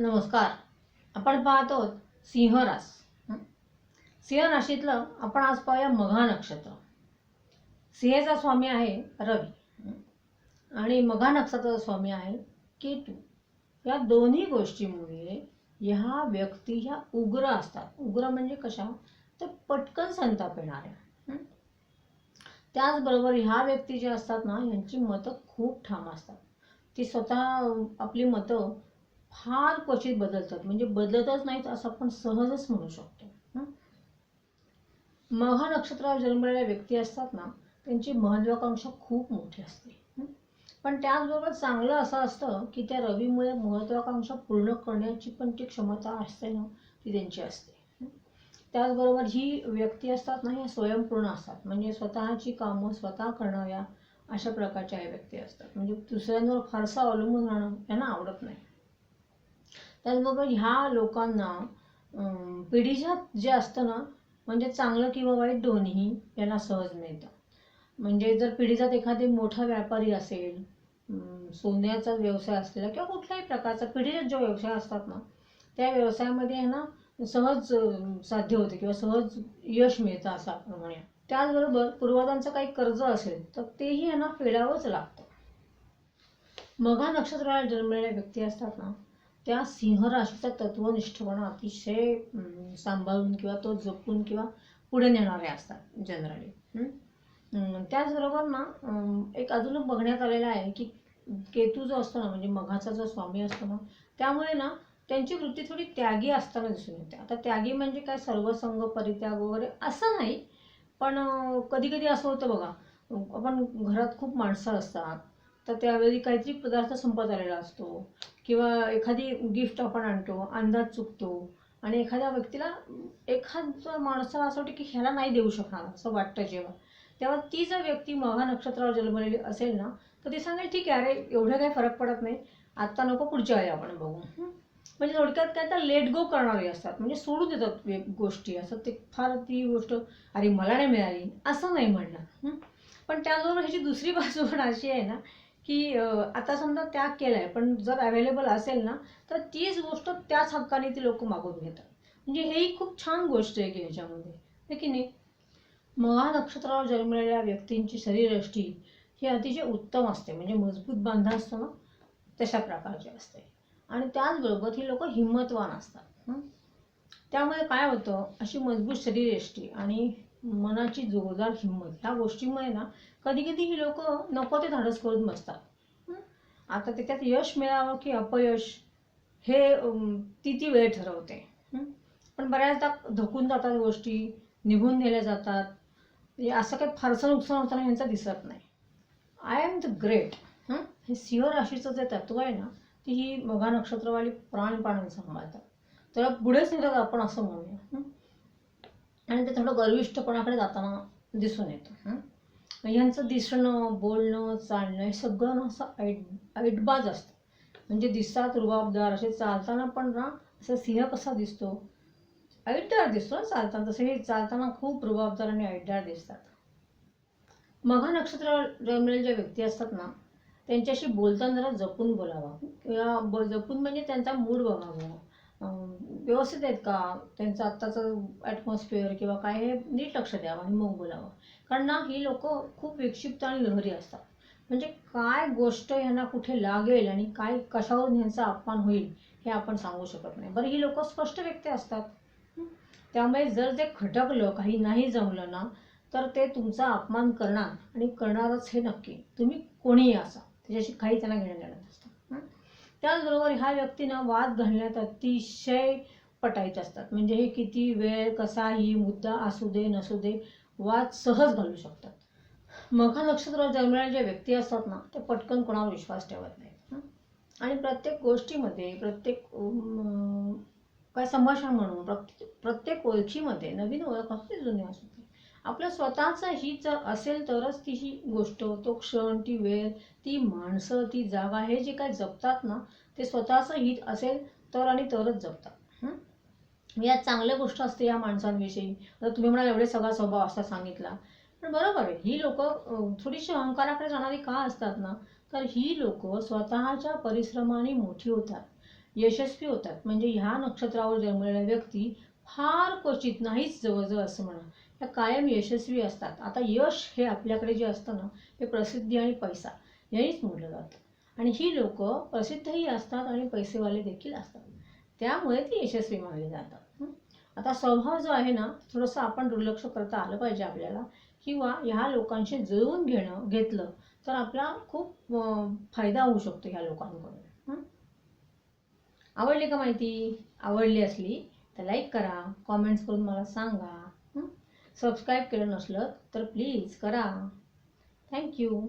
नमस्कार. आपण पाहतो सिंहरास सिंह राशीतलं आपण आज पाहूया मघा नक्षत्र. सिंहेचा स्वामी आहे रवी. आणि मघा नक्षत्राचा स्वामी आहे केतू. या दोन्ही गोष्टीमुळे ह्या व्यक्ती ह्या उग्र असतात. उग्र म्हणजे कशा? तर पटकन संताप येणाऱ्या. त्याचबरोबर ह्या व्यक्ती ज्या असतात ना यांची मतं खूप ठाम असतात. ती स्वतः आपली मतं फार क्वचित बदलतात. म्हणजे बदलतच नाहीत असं आपण सहजच म्हणू शकतो. हं? नक्षत्रावर जन्मलेल्या व्यक्ती असतात ना त्यांची महत्वाकांक्षा खूप मोठी असते. पण त्याचबरोबर चांगलं असं असतं की त्या रवीमुळे महत्वाकांक्षा पूर्ण करण्याची पण ती क्षमता असते ना ती त्यांची असते. त्याचबरोबर ही व्यक्ती असतात ना ह्या स्वयंपूर्ण असतात. म्हणजे स्वतःची कामं स्वतः करणाऱ्या अशा प्रकारच्या व्यक्ती असतात. म्हणजे दुसऱ्यांवर फारसा अवलंबून राहणं यांना आवडत नाही. त्याचबरोबर ह्या लोकांना अं, पिढीजात जे असतं ना म्हणजे चांगलं किंवा वाईट दोन्ही यांना सहज मिळतं. म्हणजे जर पिढीजात एखादी मोठा व्यापारी असेल सोन्याचा व्यवसाय असलेला किंवा कुठल्याही प्रकारचा पिढीजात जो व्यवसाय असतात ना त्या व्यवसायामध्ये आहे ना सहज साध्य होते किंवा सहज यश मिळतं असं आपण म्हणूया. त्याचबरोबर पूर्वजांचं काही कर्ज असेल तर तेही यांना फेडावंच लागतं. मघा नक्षत्राला जन्मलेल्या व्यक्ती असतात ना त्या सिंहराशीचा तत्वनिष्ठपणा अतिशय सांभाळून किंवा तो जपून किंवा पुढे नेणारे असतात जनरली त्याचबरोबर ना एक अजून बघण्यात आलेलं आहे की केतू जो असतो ना म्हणजे मघाचा जो स्वामी असतो ना त्यामुळे ना त्यांची वृत्ती थोडी त्यागी असताना दिसून येते. आता त्यागी म्हणजे काय सर्वसंग परित्याग वगैरे असं नाही पण कधी कधी असं होतं बघा आपण घरात खूप माणसं असतात तर त्यावेळी काहीतरी पदार्थ संपत आलेला असतो. किंवा एखादी गिफ्ट आपण आणतो अंदाज चुकतो आणि एखाद्या व्यक्तीला एखाद्या माणसाला असं वाटतं की ह्याला नाही देऊ शकणार असं वाटतं जेव्हा. तेव्हा ती जर व्यक्ती महा नक्षत्रावर जन्मलेली असेल ना तर ती सांगेल ठीक आहे अरे एवढं काही फरक पडत नाही. आत्ता नको पुढच्या वेळी आपण बघू. म्हणजे थोडक्यात काय तर लेट गो करणारे असतात. म्हणजे सोडून देतात गोष्टी. असं ते फार ती गोष्ट अरे मला नाही मिळाली. असं नाही म्हणणार. पण त्याचबरोबर ह्याची दुसरी बाजू पण अशी आहे ना की आता समजा त्याग केलाय पण जर अवेलेबल असेल ना तर तीच गोष्ट त्याच हक्काने ती लोक मागून घेतात. म्हणजे हेही खूप छान गोष्ट आहे की ह्याच्यामध्ये की नाही? महा नक्षत्रावर जन्मलेल्या व्यक्तींची शरीरयष्टी ही अतिशय उत्तम असते. म्हणजे मजबूत बांधा असतो ना तशा प्रकारची असते. आणि त्याचबरोबर ही लोक हिंमतवान असतात. त्यामुळे काय होतं अशी मजबूत शरीरयष्टी आणि मनाची जोरदार हिंमत. ह्या गोष्टीमुळे ना कधी कधी ही लोक नको ते धाडस करून बसतात. आता त्याच्यात यश मिळावं की अपयश हे ती ती वेळ ठरवते. पण बऱ्याचदा धकून जातात गोष्टी निघून नेल्या जातात. असं काही फारसं नुकसान होताना यांचं दिसत नाही. आय एम द ग्रेट हे? सिंह राशीचं जे तत्व आहे ना ती ही मघा नक्षत्रवाली प्राणपणाने सांभाळतात. तर पुढेच नेतात आपण असं म्हणूया. आणि ते थोडं गर्विष्ठपणाकडे जाताना दिसून येतं यांचं दिसणं बोलणं चालणं हे सगळं ना असं ऐट ऐटबाज असतं. म्हणजे दिसतात रुबाबदार असे चालताना पण ना असं सिंह कसा दिसतो? ऐटदार दिसतो ना चालताना तसे हे चालताना खूप रुबाबदार आणि ऐटदार दिसतात. मघा नक्षत्र जन्मलेल्या ज्या व्यक्ती असतात ना त्यांच्याशी बोलताना जरा जपून बोलावा. किंवा जपून म्हणजे त्यांचा मूड बघावा. व्यवस्थित आहेत का? त्यांचं आत्ताचं ॲटमॉस्फिअर किंवा काय हे नीट लक्ष द्यावं आणि मग बोलावं. कारण ना ही लोक खूप विक्षिप्त आणि लहरी असतात. म्हणजे काय गोष्ट यांना कुठे लागेल आणि काय कशावरून यांचा अपमान होईल हे आपण सांगू शकत नाही. बरं ही लोक स्पष्ट व्यक्ती असतात. त्यामुळे जर ते खटकलं काही नाही जमलं ना तर ते तुमचा अपमान करणार आणि करणारच हे नक्की. तुम्ही कोणीही असा. त्याच्याशी काही त्यांना घेणं देणं नसतं. त्याचबरोबर ह्या व्यक्तींना वाद घालण्यात अतिशय पटाईत असतात. म्हणजे हे किती वेळ कसाही मुद्दा असू दे नसू दे वाद सहज घालू शकतात. मघा नक्षत्रावर जन्मलेल्या ज्या व्यक्ती असतात ना ते पटकन कोणावर विश्वास ठेवत नाहीत. आणि प्रत्येक गोष्टीमध्ये प्रत्येक काय संभाषण म्हणून प्रत्येक प्रत्येक ओळखीमध्ये नवीन ओळख असते जुनी असू आपलं स्वतःचं ही जर असेल तरच ती ही गोष्ट तो क्षण ती वेळ ती माणसं ती जागा हे जे काय जपतात ना ते स्वतःचं हित असेल तर आणि तरच जपतात. यात चांगल्या गोष्ट असते या माणसांविषयी. आता तुम्ही म्हणाल एवढे सगळा स्वभाव असा सांगितला. पण बरोबर आहे ही लोक थोडीशी अहंकाराकडे जाणारी का असतात ना? तर ही लोक स्वतःच्या परिश्रमाने मोठी होतात यशस्वी होतात. म्हणजे ह्या नक्षत्रावर जन्मलेल्या व्यक्ती फार क्वचित नाहीच जवळजवळ असं म्हणा. त्या कायम यशस्वी असतात. आता यश हे आपल्याकडे जे असतं ना हे प्रसिद्धी आणि पैसा यांनीच मोडलं जातं. आणि ही लोक प्रसिद्धही असतात आणि पैसेवाले देखील असतात. त्यामुळे ती यशस्वी मानली जातात. आता स्वभाव जो आहे ना थोडंसं आपण दुर्लक्ष करता आलं पाहिजे आपल्याला. किंवा ह्या लोकांशी जुळवून घेणं घेतलं तर आपला खूप फायदा होऊ शकतो ह्या लोकांकडून. आवडली का माहिती? आवडली असली तर लाईक करा. कॉमेंट्स करून मला सांगा. सबस्क्राईब केलं नसलं तर प्लीज करा. थँक्यू